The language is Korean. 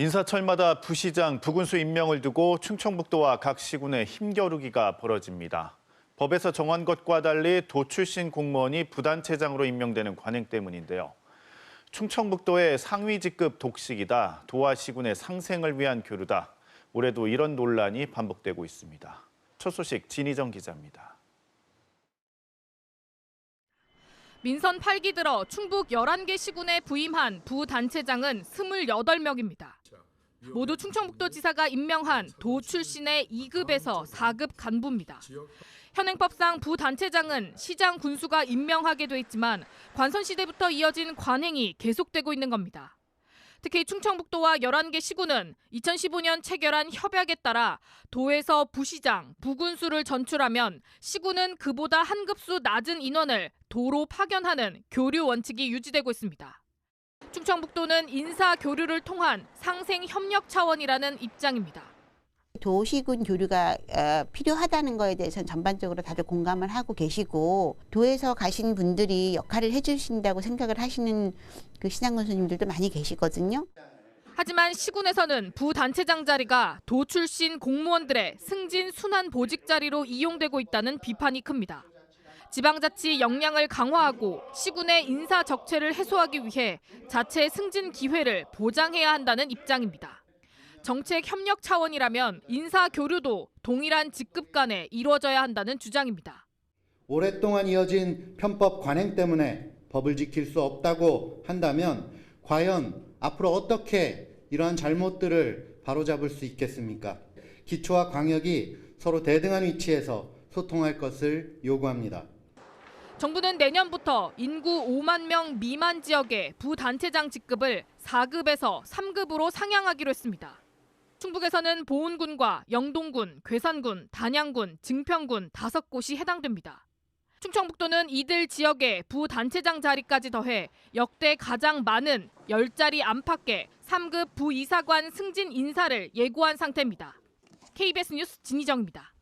인사철마다 부시장, 부군수 임명을 두고 충청북도와 각 시군의 힘겨루기가 벌어집니다. 법에서 정한 것과 달리 도 출신 공무원이 부단체장으로 임명되는 관행 때문인데요. 충청북도의 상위 직급 독식이다. 도와 시군의 상생을 위한 교류다. 올해도 이런 논란이 반복되고 있습니다. 첫 소식 진희정 기자입니다. 민선 8기 들어 충북 11개 시군에 부임한 부단체장은 28명입니다. 모두 충청북도 지사가 임명한 도 출신의 2급에서 4급 간부입니다. 현행법상 부단체장은 시장 군수가 임명하게 돼 있지만 관선 시대부터 이어진 관행이 계속되고 있는 겁니다. 특히 충청북도와 11개 시군은 2015년 체결한 협약에 따라 도에서 부시장, 부군수를 전출하면 시군은 그보다 한 급수 낮은 인원을 도로 파견하는 교류 원칙이 유지되고 있습니다. 충청북도는 인사 교류를 통한 상생 협력 차원이라는 입장입니다. 도시군 교류가 어, 필요하다는 거에 대해서는 전반적으로 다들 공감을 하고 계시고 도에서 가신 분들이 역할을 해주신다고 생각을 하시는 그 신앙 군수님들도 많이 계시거든요. 하지만 시군에서는 부단체장 자리가 도 출신 공무원들의 승진 순환 보직 자리로 이용되고 있다는 비판이 큽니다. 지방자치 역량을 강화하고 시군의 인사 적체를 해소하기 위해 자체 승진 기회를 보장해야 한다는 입장입니다. 정책 협력 차원이라면 인사 교류도 동일한 직급 간에 이루어져야 한다는 주장입니다. 오랫동안 이어진 편법 관행 때문에 법을 지킬 수 없다고 한다면 과연 앞으로 어떻게 이러한 잘못들을 바로잡을 수 있겠습니까? 기초와 광역이 서로 대등한 위치에서 소통할 것을 요구합니다. 정부는 내년부터 인구 5만 명 미만 지역의 부단체장 직급을 4급에서 3급으로 상향하기로 했습니다. 충북에서는 보은군과 영동군, 괴산군, 단양군, 증평군 다섯 곳이 해당됩니다. 충청북도는 이들 지역의 부단체장 자리까지 더해 역대 가장 많은 10자리 안팎의 3급 부이사관 승진 인사를 예고한 상태입니다. KBS 뉴스 진희정입니다.